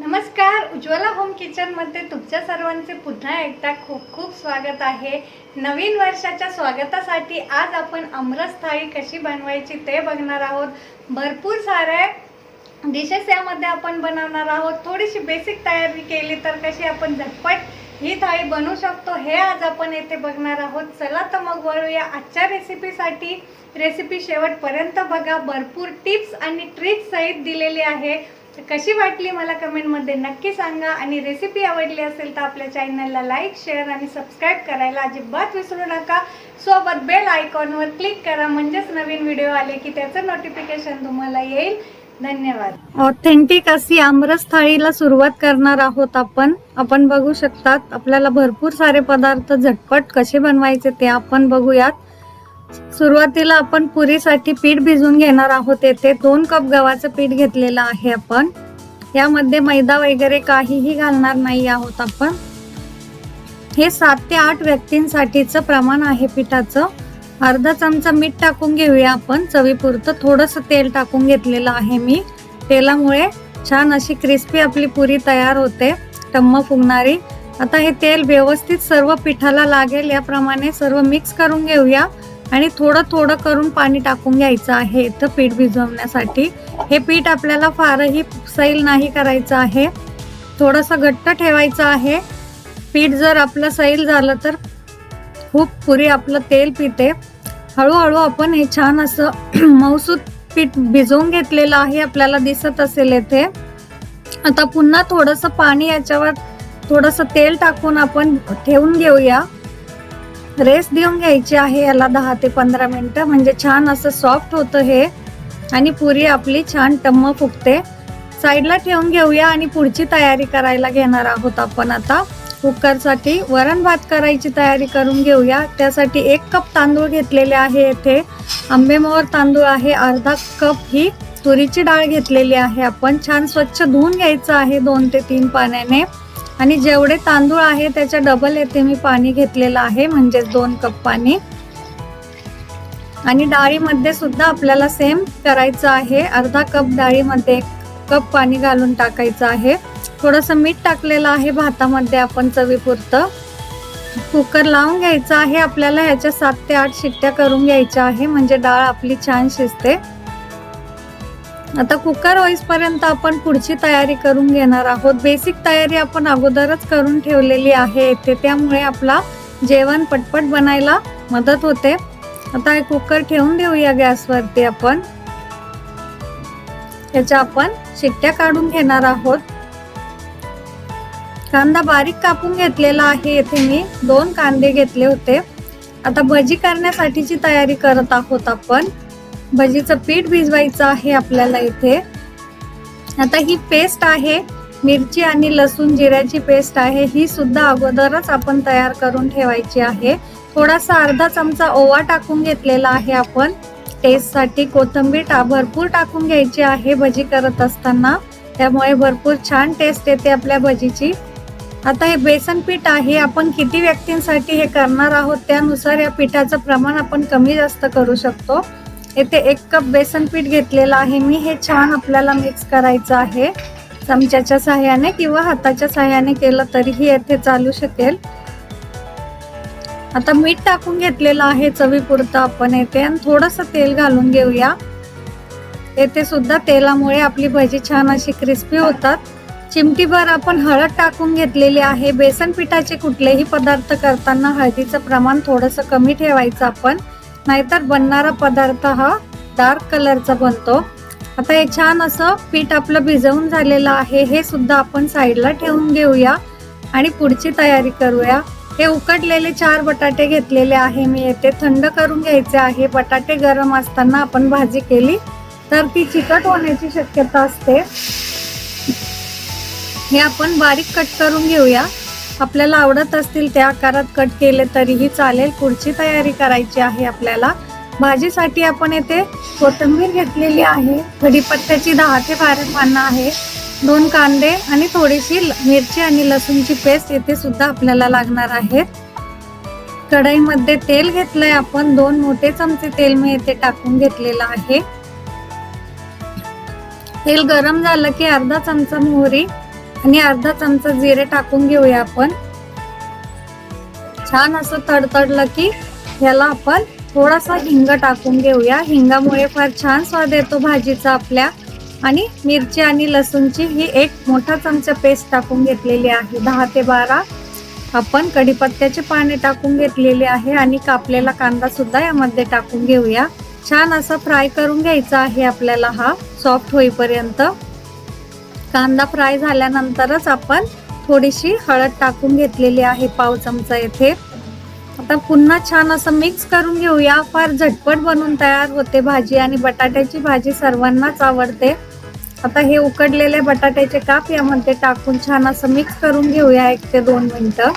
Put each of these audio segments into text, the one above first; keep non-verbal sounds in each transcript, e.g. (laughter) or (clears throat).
नमस्कार उज्ज्वला होम किचनमध्ये तुमच्या सर्वांचे पुन्हा एकदा खूप खूप स्वागत आहे. नवीन वर्षाच्या स्वागतासाठी आज आपण आमरस थाळी कशी बनवायची ते बघणार आहोत. भरपूर सारे डिशेस यामध्ये आपण बनवणार आहोत. थोडीशी बेसिक तयारी केली तर कशी आपण झटपट ही थाळी बनवू शकतो हे आज आपण येथे बघणार आहोत. चला तर मग वळूया आजच्या रेसिपीसाठी रेसिपी शेवटपर्यंत बघा. भरपूर टिप्स आणि ट्रिक्स सहित दिलेली आहे. तर कशी वाटली मला कमेंटमध्ये नक्की सांगा. आणि रेसिपी आवडली असेल तर आपल्या चॅनलला लाईक शेअर आणि सबस्क्राईब करायला अजिबात विसरू नका. सोबत बेल आयकॉनवर क्लिक करा. म्हणजेच नवीन व्हिडिओ आले की त्याचं नोटिफिकेशन तुम्हाला येईल. धन्यवाद. ऑथेंटिक अशी आमरस थाळीला सुरुवात करणार आहोत आपण. आपण बघू शकतात आपल्याला भरपूर सारे पदार्थ झटपट कसे बनवायचे ते आपण बघूयात. सुरुवातीला आपण पुरीसाठी पीठ भिजवून घेणार आहोत. येथे दोन कप गव्हाचं पीठ घेतलेलं आहे आपण. यामध्ये मैदा वगैरे काहीही घालणार नाही आहोत आपण. हे सात ते आठ व्यक्तींसाठीचं प्रमाण आहे पिठाचं. अर्धा चमचा मीठ टाकून घेऊया आपण. चवीपुरतं थोडंसं तेल टाकून घेतलेलं आहे मी. तेलामुळे छान अशी क्रिस्पी आपली पुरी तयार होते. टम्म फुगणारी. आता हे तेल व्यवस्थित सर्व पिठाला लागेल. याप्रमाणे सर्व मिक्स करून घेऊया. आणि थोडं थोडं करून पाणी टाकून घ्यायचं आहे. इथं पीठ भिजवण्यासाठी. हे पीठ आपल्याला फारही सैल नाही करायचं आहे. थोडंसं घट्ट ठेवायचं आहे. पीठ जर आपलं सैल झालं तर खूप पुरी आपलं तेल पिते. हळूहळू आपण हे छान असं (clears throat) मऊसूत पीठ भिजवून घेतलेलं आहे आपल्याला दिसत असेल येथे. आता पुन्हा थोडंसं पाणी याच्यावर थोडंसं तेल टाकून आपण ठेवून घेऊया. रेस्ट देऊन घ्यायची आहे याला दहा ते पंधरा मिनटं. म्हणजे छान असं सॉफ्ट होतं हे. आणि पुरी आपली छान टम्म फुगते. साईडला ठेवून घेऊया आणि पुढची तयारी करायला घेणार आहोत आपण आता. कुकरसाठी वरण भात करायची तयारी करून घेऊया. त्यासाठी एक कप तांदूळ घेतलेले आहे येथे. आंबेमोहर तांदूळ आहे. अर्धा कप ही तुरीची डाळ घेतलेली आहे आपण. छान स्वच्छ धुवून घ्यायचं आहे दोन ते तीन पाण्याने. आणि जेवढे तांदूळ आहे त्याच्या डबल येथे मी पाणी घेतलेलं आहे म्हणजेच दोन कप पाणी. आणि डाळीमध्ये सुद्धा आपल्याला सेम करायचं आहे. अर्धा कप डाळीमध्ये एक कप पाणी घालून टाकायचं आहे. थोडंसं मीठ टाकलेलं आहे भातामध्ये आपण चवीपुरतं. कुकर लावून घ्यायचं आहे. आपल्याला ह्याच्या सात ते आठ शिट्ट्या करून घ्यायच्या आहे. म्हणजे डाळ आपली छान शिजते. आता कुकर पर्यंत आपण पुढची तयारी करून घेणार आहोत. बेसिक तयारी आपण अगोदरच करून ठेवलेली आहे येथे त्यामुळे आपला जेवण पटपट बनायला मदत होते. आता हे कुकर ठेवून देऊया गॅसवरती आपण. त्याच्या आपण शिट्ट्या काढून घेणार आहोत. कांदा बारीक कापून घेतलेला आहे. येथे मी दोन कांदे घेतले होते. आता भजी करण्यासाठीची तयारी करत आहोत आपण. भजीचं पीठ भिजवायचं आहे आपल्याला इथे. आता ही पेस्ट आहे मिरची आणि लसूण जिऱ्याची पेस्ट आहे ही सुद्धा अगोदरच आपण तयार करून ठेवायची आहे. थोडासा अर्धा चमचा ओवा टाकून घेतलेला आहे आपण. टेस्टसाठी कोथिंबीर टा भरपूर टाकून घ्यायची आहे भजी करत असताना. त्यामुळे भरपूर छान टेस्ट येते आपल्या भजीची. आता हे बेसन पीठ आहे आपण किती व्यक्तींसाठी हे करणार आहोत त्यानुसार या पिठाचं प्रमाण आपण कमी जास्त करू शकतो. येथे एक कप बेसन पीठ घेतलेलं आहे. मी हे छान आपल्याला मिक्स करायचं आहे. चमच्याच्या सहाय्याने किंवा हाताच्या सहाय्याने केलं तरीही येथे चालू शकेल. आता मीठ टाकून घेतलेलं आहे चवीपुरतं आपण येथे. आणि थोडंसं तेल घालून घेऊया. येथे सुद्धा तेलामुळे आपली भजी छान अशी क्रिस्पी होतात. चिमटीभर आपण हळद टाकून घेतलेली आहे. बेसन पिठाचे कुठलेही पदार्थ करताना हळदीचं प्रमाण थोडंसं कमी ठेवायचं आपण. नाहीतर बनणारा पदार्थ हा डार्क कलरचा बनतो. आता हे छान असं पीठ आपलं भिजवून झालेलं आहे. हे सुद्धा आपण साईडला ठेवून घेऊया आणि पुढची तयारी करूया. हे उकडलेले चार बटाटे घेतलेले आहे मी. येथे थंड करून घ्यायचे आहे. बटाटे गरम असताना आपण भाजी केली तर ती चिकट होण्याची शक्यता असते. हे आपण बारीक कट करून घेऊया. आपल्याला आवडत असतील त्या आकारात कट केले तरीही चालेल. पुढची तयारी करायची आहे आपल्याला. भाजीसाठी आपण येथे कोथिंबीर घेतलेली आहे. कढीपत्त्याची दहा ते बारा पानं आहे. दोन कांदे आणि थोडीशी ल- मिरची आणि लसूणची पेस्ट येथे सुद्धा आपल्याला लागणार आहेत कढईमध्ये तेल घेतलंय आपण. दोन मोठे चमचे तेल मी येथे टाकून घेतलेलं आहे. तेल गरम झालं की अर्धा चमचा मोहरी आणि अर्धा चमचा जिरे टाकून घेऊया आपण. छान असं तडतडलं की ह्याला आपण थोडासा हिंग टाकून घेऊया. हिंगामुळे फार छान स्वाद येतो भाजीचा आपल्या. आणि मिरची आणि लसूणची ही एक मोठा चमचा पेस्ट टाकून घेतलेली आहे. दहा ते बारा आपण कढीपत्त्याचे पाने टाकून घेतलेले आहे आणि कापलेला कांदा सुद्धा यामध्ये टाकून घेऊया. छान असा फ्राय करून घ्यायचा आहे आपल्याला हा. सॉफ्ट होईपर्यंत. कांदा फ्राय झाल्यानंतरच आपण थोडीशी हळद टाकून घेतलेली आहे पाव चमचा येथे. आता पुन्हा छान असं मिक्स करून घेऊया. फार झटपट बनून तयार होते भाजी आणि बटाट्याची भाजी सर्वांनाच आवडते. आता हे उकडलेले बटाट्याचे काप यामध्ये टाकून छान असं मिक्स करून घेऊया एक ते दोन मिनटं.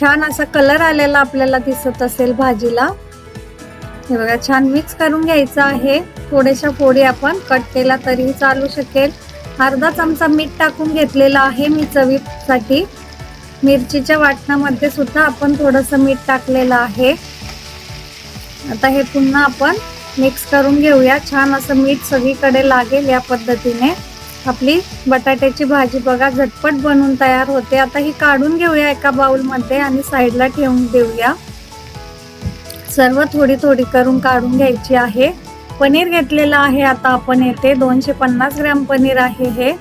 छान असा कलर आलेला आपल्याला दिसत असेल भाजीला. हे बघा छान मिक्स करून घ्यायचं आहे. थोड्याशा फोडी आपण कट केला तरीही चालू शकेल. अर्धा चमचा मीठ टाकून घेतलेला आहे मी चवीसाठी. मिरचीच्या वाटणामध्ये सुद्धा आपण थोडंसं मीठ टाकलेलं आहे. आता हे पुन्हा आपण मिक्स करून घेऊया. छान असं मीठ सगळीकडे लागेल या पद्धतीने. आपली बटाट्याची भाजी बघा झटपट बनून तयार होते. आता ही काढून घेऊया एका बाउलमध्ये आणि साईडला ठेवून देऊया. सर्व थोडी थोडी करून काढून घ्यायची आहे. पनीर घेतलेलं आहे आता आपण येथे. दोनशे पन्नास ग्रॅम पनीर आहे हे.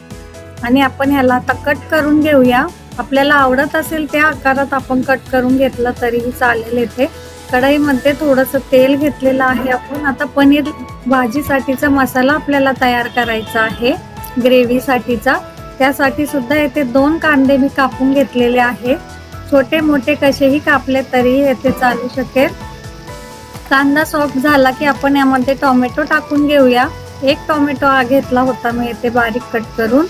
आणि आपण ह्याला आता कट करून घेऊया. आपल्याला आवडत असेल त्या आकारात आपण कट करून घेतलं तरीही चालेल येथे. कढईमध्ये थोडंसं तेल घेतलेलं आहे आपण. आता पनीर भाजीसाठीचा मसाला आपल्याला तयार करायचा आहे. ग्रेव्हीसाठीचा. त्यासाठी सुद्धा येथे दोन कांदे मी कापून घेतलेले आहे. छोटे मोठे कसेही कापले तरी येथे चालू शकेल. कांदा सॉफ्ट झाला की आपण यामध्ये टोमॅटो टाकून घेऊया. एक टोमॅटो हा घेतला होता मी येथे बारीक कट करून.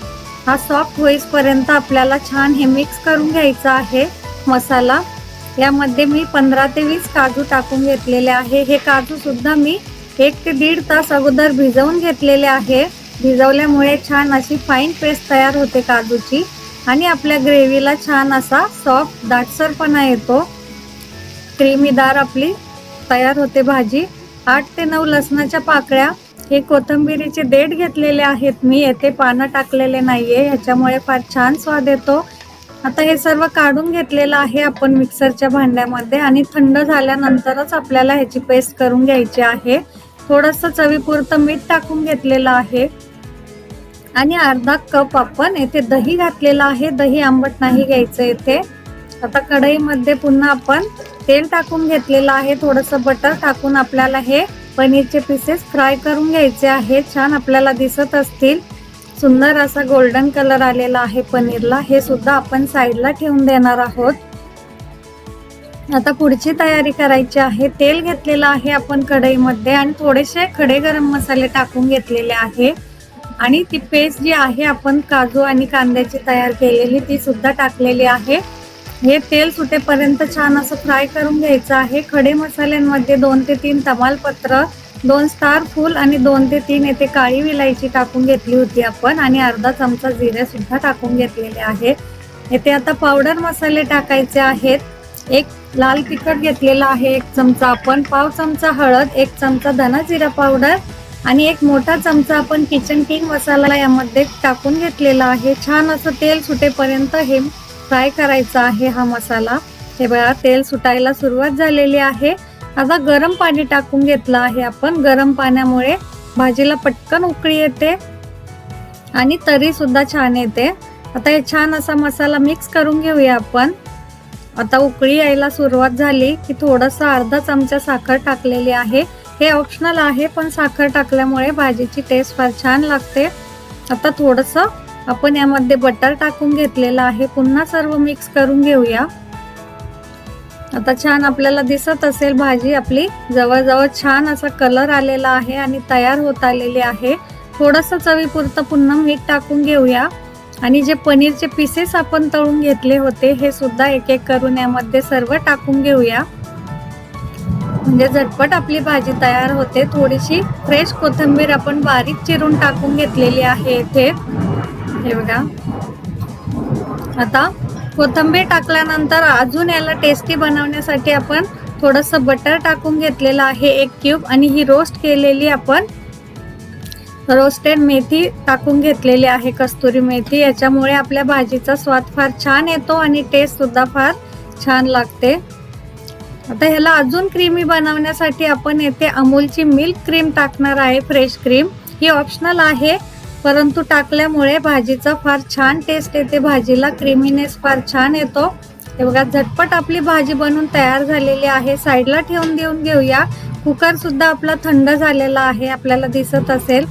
हा सॉफ्ट होईसपर्यंत आपल्याला छान हे मिक्स करून घ्यायचा आहे मसाला. यामध्ये मी पंधरा ते वीस काजू टाकून घेतलेले आहे. हे काजू सुद्धा मी एक ते दीड तास अगोदर भिजवून घेतलेले आहे. भिजवल्यामुळे छान अशी फाईन पेस्ट तयार होते काजूची. आणि आपल्या ग्रेव्हीला छान असा सॉफ्ट दाटसरपणा येतो. क्रीमीदार आपली तयार होते भाजी. आठ ते नऊ लसणाच्या पाकळ्या. हे कोथिंबिरीचे देठ घेतलेले आहेत. मी येथे पानं टाकलेले नाहीये. ह्याच्यामुळे फार छान स्वाद येतो. आता हे सर्व काढून घेतलेलं आहे आपण मिक्सरच्या भांड्यामध्ये आणि थंड झाल्यानंतरच आपल्याला ह्याची पेस्ट करून घ्यायची आहे. थोडंसं चवीपुरतं मीठ टाकून घेतलेलं आहे. आणि अर्धा कप आपण येथे दही घातलेलं आहे. दही आंबट नाही घ्यायचं येथे. आता कढईमध्ये पुन्हा आपण तेल टाकून घेतलेलं आहे. थोडंसं बटर टाकून आपल्याला हे पनीरचे पीसेस फ्राय करून घ्यायचे आहे. छान आपल्याला दिसत असतील. सुंदर असा गोल्डन कलर आलेला आहे पनीरला. हे सुद्धा आपण साईडला ठेवून देणार आहोत. आता पुढची तयारी करायची आहे. तेल घेतलेलं आहे आपण कढईमध्ये आणि थोडेसे खडे गरम मसाले टाकून घेतलेले आहे. आणि ती पेस्ट जी आहे आपण काजू आणि कांद्याची तयार केलेली ती सुद्धा टाकलेली आहे. हे तेल सुटेपर्यंत छान असं फ्राय करून घ्यायचं आहे. खडे मसाल्यांमध्ये दोन ते तीन तमालपत्र दोन स्टार फूल आणि दोन ते तीन येथे काळी विलायची टाकून घेतली होती आपण आणि अर्धा चमचा जिरे सुद्धा टाकून घेतलेले आहे. येथे आता पावडर मसाले टाकायचे आहेत. एक लाल तिखट घेतलेला आहे एक चमचा आपण पाव चमचा हळद एक चमचा धना जिरा पावडर आणि एक मोठा चमचा आपण किचन किंग मसाला यामध्ये टाकून घेतलेला आहे. छान असं तेल सुटेपर्यंत हे फ्राय करायचा आहे हा मसाला. हे बघा तेल सुटायला सुरुवात झालेली आहे. आता गरम पाणी टाकून घेतलं आहे आपण. गरम पाण्यामुळे भाजीला पटकन उकळी येते आणि तरी सुद्धा छान येते. आता हे छान असा मसाला मिक्स करून घेऊया आपण. आता उकळी यायला सुरुवात झाली की थोडंसं अर्धा चमचा साखर टाकलेली आहे. हे ऑप्शनल आहे पण साखर टाकल्यामुळे भाजीची टेस्ट फार छान लागते. आता थोडंसं आपण यामध्ये बटर टाकून घेतलेला आहे. पुन्हा सर्व मिक्स करून घेऊया. आता छान आपल्याला दिसत असेल भाजी आपली. जवळजवळ छान असा कलर आलेला आहे आणि तयार होत आलेली आहे. थोडंसं चवीपुरतं पुन्हा मीठ टाकून घेऊया. आणि जे पनीरचे पीसेस आपण तळून घेतले होते हे सुद्धा एक एक करून यामध्ये सर्व टाकून घेऊया. म्हणजे झटपट आपली भाजी तयार होते. थोडीशी फ्रेश कोथिंबीर आपण बारीक चिरून टाकून घेतलेली आहे इथे. हे बघा. आता कोथिंबीर टाकल्यानंतर अजून याला टेस्टी बनवण्यासाठी आपण थोडंसं बटर टाकून घेतलेलं आहे एक क्यूब आणि ही रोस्ट केलेली आपण रोस्टेड मेथी टाकून घेतलेली आहे कस्तुरी मेथी. याच्यामुळे आपल्या भाजीचा स्वाद फार छान येतो आणि टेस्ट सुद्धा फार छान लागते. आता ह्याला अजून क्रीमी बनवण्यासाठी आपण येथे अमूलची मिल्क क्रीम टाकणार आहे फ्रेश क्रीम ही ऑप्शनल आहे. परंतु टाकल्यामुळे भाजीचा फार छान टेस्ट येते. भाजीला क्रिमिनेस फार छान येतो. हे बघा झटपट आपली भाजी बनून तयार झालेली आहे. साईडला ठेवून देऊन घेऊया. कुकर सुद्धा आपला थंड झालेला आहे आपल्याला दिसत असेल.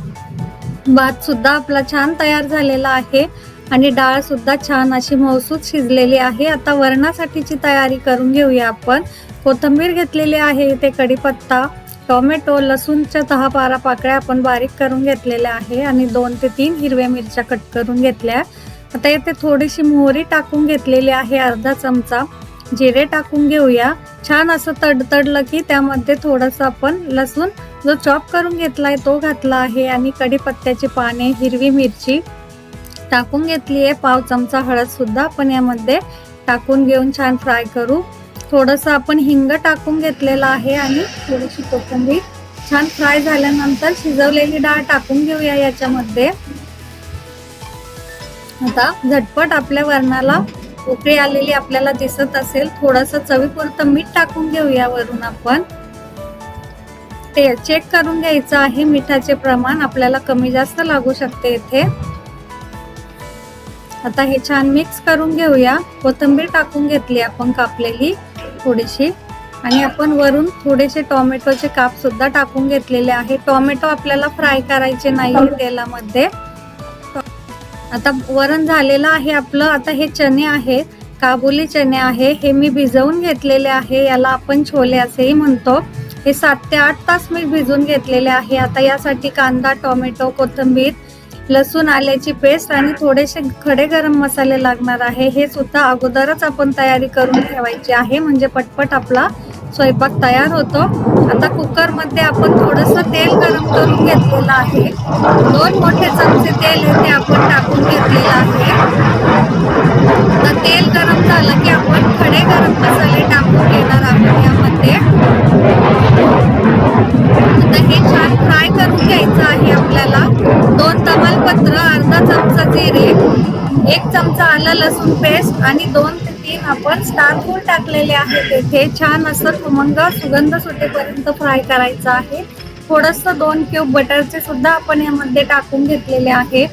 भात सुद्धा आपला छान तयार झालेला आहे आणि डाळ सुद्धा छान अशी मौसूद शिजलेली आहे. आता वरणासाठीची तयारी करून घेऊया आपण. कोथिंबीर घेतलेली आहे इथे कढीपत्ता. टोमॅटो लसूणच्या दहा बारा पाकळ्या आपण बारीक करून घेतलेल्या आहे आणि दोन ते तीन हिरव्या मिरच्या कट करून घेतल्या. आता येथे थोडीशी मोहरी टाकून घेतलेली आहे अर्धा चमचा. जिरे टाकून घेऊया. छान असं तडतडलं की त्यामध्ये थोडंसं आपण लसूण जो चॉप करून घेतलाय तो घातला आहे आणि कढीपत्त्याची पाने हिरवी मिरची टाकून घेतली आहे. पाव चमचा हळद सुद्धा आपण यामध्ये टाकून घेऊन छान फ्राय करू. थोडंसं आपण हिंग टाकून घेतलेलं आहे आणि थोडीशी कोथिंबीर. छान फ्राय झाल्यानंतर शिजवलेली डाळ टाकून घेऊया याच्यामध्ये. आता झटपट आपल्या वरणाला उकळी आलेली आपल्याला दिसत असेल थोडंसं चवीपुरतं मीठ टाकून घेऊया वरून आपण. ते चेक करून घ्यायचं आहे मिठाचे प्रमाण आपल्याला कमी जास्त लागू शकते इथे. आता हे छान मिक्स करून घेऊया. कोथिंबीर टाकून घेतली आपण कापलेली. थोडीशी आणि आपण वरून थोडेसे टोमॅटोचे काप सुद्धा टाकून घेतलेले आहे. टोमॅटो आपल्याला फ्राय करायचे नाही तेलामध्ये. आता वरण झालेलं आहे आपलं. आता हे चणे आहेत. काबुली चणे आहे. हे मी भिजवून घेतलेले आहे. याला आपण छोले असेही म्हणतो. हे सात ते आठ तास मी भिजून घेतलेले आहे. आता यासाठी कांदा टोमॅटो कोथिंबीर लसूण आल्याची पेस्ट आणि थोडेसे खडे गरम मसाले लागणार आहे. हे सुद्धा अगोदरच आपण तयारी करून ठेवायची आहे. म्हणजे पटपट आपला स्वयंपाक तयार होतो. आता कुकरमध्ये आपण थोडंसं तेल गरम करून घेतलेलं आहे. दोन मोठे चमचे तेल हे ते आपण टाकून घेतलेलं आहे. चमचा लसूण पेस्ट आणि दोन ते तीन आपण स्टार फूल टाकलेले आहेत. येथे छान असं खमंग सुगंध सुटेपर्यंत फ्राय करायचं आहे. थोडस दोन क्यूब बटरचे सुद्धा आपण यामध्ये टाकून घेतलेले आहे.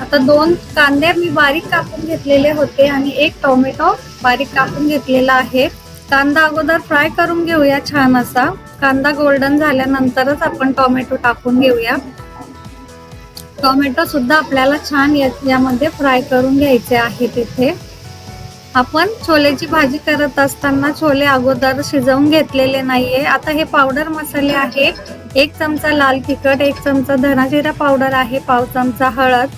आता दोन कांदे मी बारीक कापून घेतलेले होते आणि एक टोमॅटो बारीक कापून घेतलेला आहे. कांदा अगोदर फ्राय करून घेऊया छान असा. कांदा गोल्डन झाल्यानंतरच आपण टोमॅटो टाकून घेऊया. टोमॅटो सुद्धा आपल्याला छान यामध्ये फ्राय करून घ्यायचे आहे तिथे. आपण छोलेची भाजी करत असताना छोले अगोदर शिजवून घेतलेले नाहीये. आता हे पावडर मसाले आहे. एक चमचा लाल तिखट एक चमचा धनाजिरा पावडर आहे पाव चमचा हळद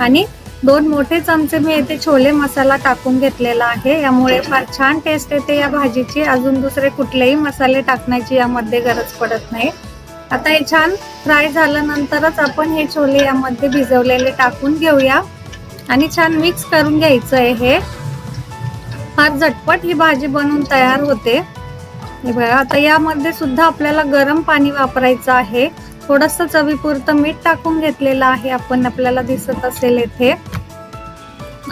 आणि दोन मोठे चमचे मी येथे छोले मसाला टाकून घेतलेला आहे. यामुळे फार छान टेस्ट येते या भाजीची. अजून दुसरे कुठलेही मसाले टाकण्याची यामध्ये गरज पडत नाही. आता हे छान फ्राय झाल्यानंतरच आपण हे छोले यामध्ये भिजवलेले टाकून घेऊया. आणि छान मिक्स करून घ्यायचं आहे हे. फार झटपट ही भाजी बनवून तयार होते. हे बघा आता यामध्ये सुद्धा आपल्याला गरम पाणी वापरायचं आहे. थोडस चवीपुरतं मीठ टाकून घेतलेलं आहे आपण आपल्याला दिसत असेल येथे.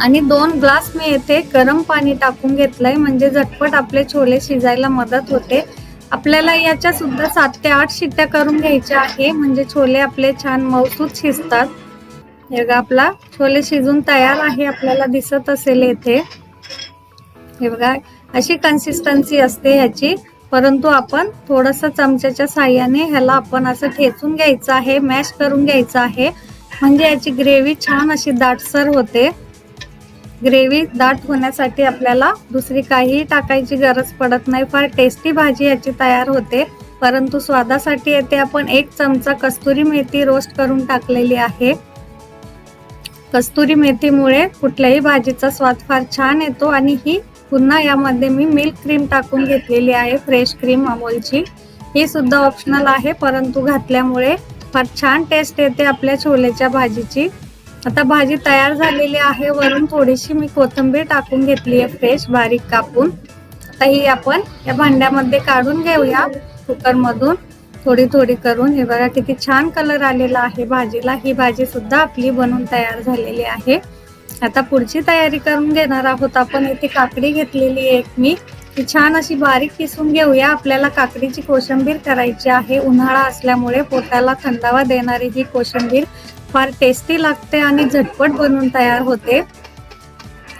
आणि दोन ग्लास मी येथे गरम पाणी टाकून घेतलंय म्हणजे झटपट आपले छोले शिजायला मदत होते. आपल्याला याच्या सुद्धा सात ते आठ शिट्ट्या करून घ्यायच्या आहे. म्हणजे छोले आपले छान मौसूद शिजतात. हे बघा आपला छोले शिजून तयार आहे आपल्याला दिसत असेल येथे. हे बघा अशी कन्सिस्टन्सी असते ह्याची. परंतु आपण थोडस चमच्याच्या साह्याने ह्याला आपण असं ठेचून घ्यायचं आहे मॅश करून घ्यायचं आहे. म्हणजे याची ग्रेव्ही छान अशी दाटसर होते. ग्रेव्ही दाट होण्यासाठी आपल्याला दुसरी काहीही टाकायची गरज पडत नाही. फार टेस्टी भाजी याची तयार होते. परंतु स्वादासाठी येथे आपण एक चमचा कस्तुरी मेथी रोस्ट करून टाकलेली आहे. कस्तुरी मेथीमुळे कुठल्याही भाजीचा स्वाद फार छान येतो आणि ही पुन्हा यामध्ये मी मिल्क क्रीम टाकून घेतलेली आहे फ्रेश क्रीम अमोलची. ही सुद्धा ऑप्शनल आहे परंतु घातल्यामुळे फार छान टेस्ट येते आपल्या छोलेच्या भाजीची. आता भाजी तयार झालेली आहे. वरून थोडीशी मी कोथिंबीर टाकून घेतली आहे फ्रेश बारीक कापून. आता ही आपण या भांड्यामध्ये काढून घेऊया. कुकरमधून थोडी थोडी करून. हे बघा किती छान कलर आलेला आहे भाजीला. ही भाजी सुद्धा आपली बनून तयार झालेली आहे. आता पुढची तयारी करून घेणार आहोत आपण. इथे काकडी घेतलेली आहे एक मी. ती छान अशी बारीक किसून घेऊया. आपल्याला काकडीची कोशिंबीर करायची आहे. उन्हाळा असल्यामुळे पोटाला थंडावा देणारी ही कोशिंबीर फार टेस्टी लागते आणि झटपट बनवून तयार होते.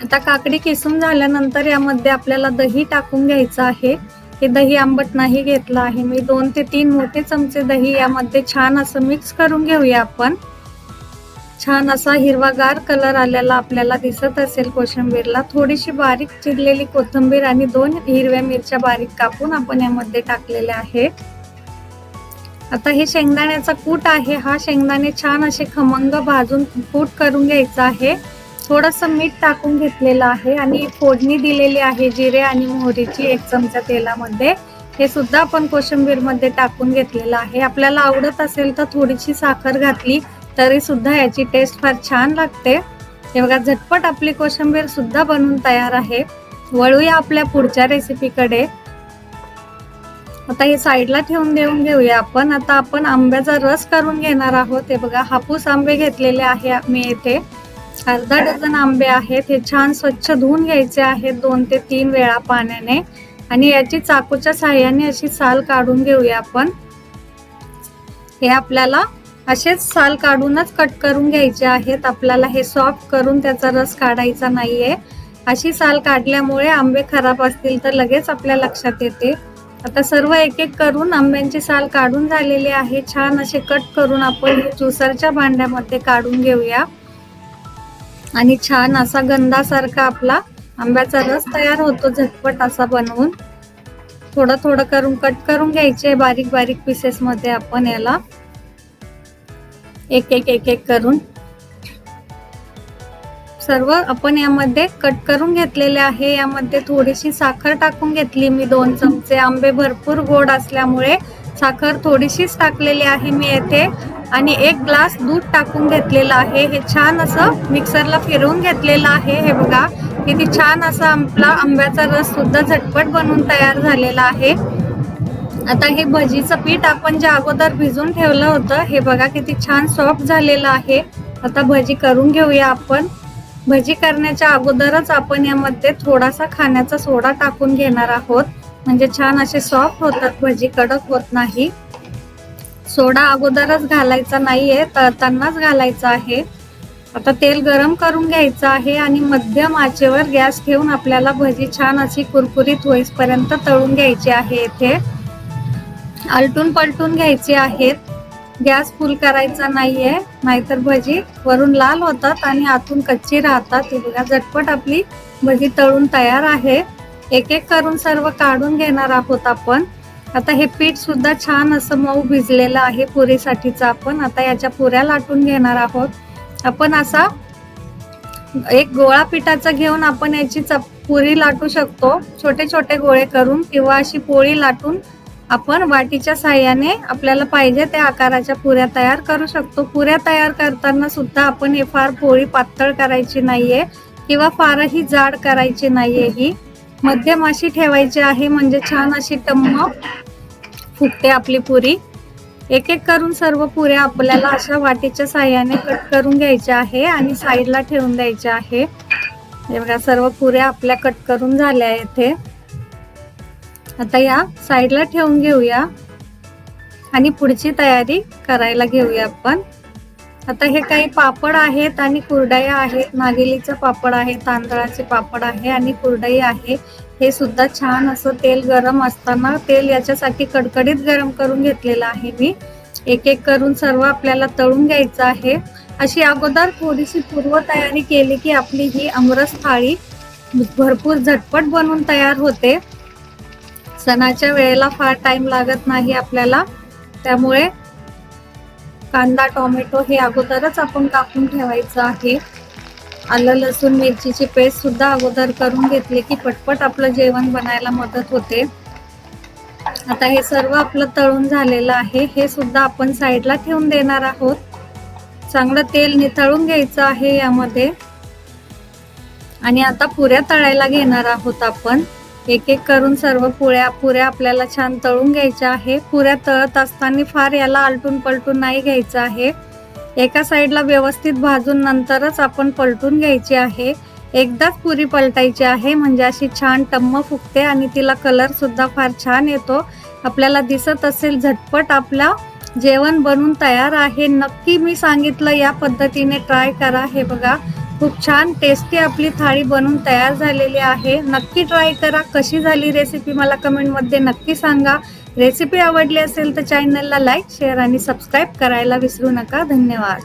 आता काकडी किसून झाल्यानंतर यामध्ये आपल्याला दही टाकून घ्यायचं आहे. हे दही आंबट नाही घेतलं आहे. मी दोन ते तीन मोठे चमचे दही यामध्ये छान असं मिक्स करून घेऊया आपण. छान असा हिरवागार कलर आलेला आपल्याला दिसत असेल कोशिंबीरला. थोडीशी बारीक चिरलेली कोथिंबीर आणि दोन हिरव्या मिरच्या बारीक कापून आपण यामध्ये टाकलेल्या आहे आता हे शेंगदाण्याचा कूट आहे. हा शेंगदाणे छान असे खमंग भाजून कूट करून घ्यायचा आहे. थोडंसं मीठ टाकून घेतलेलं आहे आणि फोडणी दिलेली आहे जिरे आणि मोहरीची एक चमचा तेलामध्ये. हे सुद्धा आपण कोशिंबीरमध्ये टाकून घेतलेलं आहे. आपल्याला आवडत असेल तर थोडीशी साखर घातली तरी सुद्धा याची टेस्ट फार छान लागते. हे बघा झटपट आपली कोशिंबीर सुद्धा बनवून तयार आहे. वळूया आपल्या पुढच्या रेसिपीकडे आता हे साईडला ठेवून देऊन घेऊया आपण. आता आपण आंब्याचा रस करून घेणार आहोत. हे बघा हापूस आंबे घेतलेले आहे मी येथे अर्धा डझन आंबे आहेत. हे छान स्वच्छ धुवून घ्यायचे आहेत दोन ते तीन वेळा पाण्याने. आणि याची चाकूच्या साह्याने अशी साल काढून घेऊया आपण. हे आपल्याला असेच साल काढूनच कट करून घ्यायचे आहेत. आपल्याला हे सॉफ्ट करून त्याचा रस काढायचा नाहीये. अशी साल काढल्यामुळे आंबे खराब असतील तर लगेच आपल्या लक्षात येते आता सर्व एक एक करून आंब्यांची साल काढून झालेली आहे. छान असे कट करून आपण ज्युसरच्या भांड्यामध्ये काढून घेऊया. आणि छान असा गंधासारखा आपला आंब्याचा रस तयार होतो झटपट असा बनवून. थोडं थोडं करून कट करून घ्यायचे बारीक बारीक पीसेस मध्ये आपण याला. एक एक एक एक करून. सर्व आपण यामध्ये कट करून घेतलेले आहे. यामध्ये थोडीशी साखर टाकून घेतली मी दोन चमचे. आंबे भरपूर गोड असल्यामुळे साखर थोडीशीच टाकलेली आहे मी येथे. आणि एक ग्लास दूध टाकून घेतलेलं आहे. हे छान असं मिक्सरला फिरवून घेतलेलं आहे. हे बघा किती छान असा आपला आंब्याचा रस सुद्धा झटपट बनवून तयार झालेला आहे. आता हे भजीचं पीठ आपण जे अगोदर भिजून ठेवलं होतं हे बघा किती छान सॉफ्ट झालेलं आहे. आता भजी करून घेऊया आपण. भजी करण्याच्या अगोदरच आपण यामध्ये थोडासा खाण्याचा सोडा टाकून घेणार आहोत. म्हणजे छान असे सॉफ्ट होतात भजी कडक होत नाही. सोडा अगोदरच घालायचा नाहीये तळतानाच घालायचा आहे. आता तेल गरम करून घ्यायचं आहे आणि मध्यम आचेवर गॅस ठेवून आपल्याला भजी छान अशी कुरकुरीत होईपर्यंत तळून घ्यायची आहे येथे आलटून पलटून घ्यायचे आहेत. गॅस फुल करायचा नाहीये. नाहीतर भजी वरून लाल होतात आणि आतून कच्ची राहतात. ही बघा झटपट आपली भजी तळून तयार आहे. एक एक करून सर्व काढून घेणार आहोत आपण. आता हे पीठ सुद्धा छान असं मऊ भिजलेलं आहे पुरीसाठीचं आपण. आता याच्या पुऱ्या लाटून घेणार आहोत. आपण असा एक गोळा पिठाचा घेऊन आपण याची चप पुरी लाटू शकतो. छोटे छोटे गोळे करून किंवा अशी पोळी लाटून आपण वाटीच्या साह्याने आपल्याला पाहिजे त्या आकाराच्या पुऱ्या तयार करू शकतो. पुऱ्या तयार करताना सुद्धा आपण हे फार पोळी पातळ करायची नाहीये किंवा फारही जाड करायची नाहीये ही. मध्यम अशी ठेवायची आहे म्हणजे छान अशी टम्म फुगते आपली पुरी. एक एक करून सर्व पुऱ्या आपल्याला अशा वाटीच्या साह्याने कट करून घ्यायच्या आहे आणि साईडला ठेवून द्यायच्या आहे. बघा सर्व पुऱ्या आपल्या कट करून झाल्या येथे आता या साईडला ठेवून घेऊया. आणि पुढची तयारी करायला घेऊया आपण. आता हे काही पापड आहेत आणि कुरडया आहेत. नागेलीचं पापड आहे तांदळाचे पापड आहे आणि कुरडई आहे. हे सुद्धा छान असं तेल गरम असताना तेल याच्यासाठी कडकडीत गरम करून घेतलेलं आहे मी. एक एक करून सर्व आपल्याला तळून घ्यायचं आहे. अशी अगोदर थोडीशी पूर्वतयारी केली की आपली ही अमरस थाळी भरपूर झटपट बनवून तयार होते. सणाच्या वेळेला फार टाइम लागत नाही आपल्याला. त्यामुळे कांदा टोमॅटो हे अगोदरच आपण कापून ठेवायचं आहे. आलं लसूण मिरचीची पेस्ट सुद्धा अगोदर करून घेतली की पटपट आपलं जेवण बनायला मदत होते. आता हे सर्व आपलं तळून झालेलं आहे. हे सुद्धा आपण साईडला ठेवून देणार आहोत. चांगलं तेल निथळून घ्यायचं आहे यामध्ये. आणि आता पुऱ्या तळायला घेणार आहोत आपण. एक एक करून सर्व पुऱ्या पुऱ्या आपल्याला छान तळून घ्यायच्या आहे पुऱ्या तळत असताना फार याला आलटून पलटून नाही घ्यायचं आहे. एका साईडला व्यवस्थित भाजून नंतरच आपण पलटून घ्यायची आहे. एकदाच पुरी पलटायची आहे म्हणजे अशी छान टम्म फुगते आणि तिला कलर सुद्धा फार छान येतो. आपल्याला दिसत असेल झटपट आपला जेवण बनून तयार आहे. नक्की मी सांगितलं या पद्धतीने ट्राय करा. हे बघा खूप छान टेस्टी आपली थाळी बनून तयार झालेली आहे. नक्की ट्राय करा. कशी झाली रेसिपी मला कमेंटमध्ये नक्की सांगा. रेसिपी आवडली असेल तर चॅनलला लाईक शेअर आणि सबस्क्राईब करायला विसरू नका. धन्यवाद.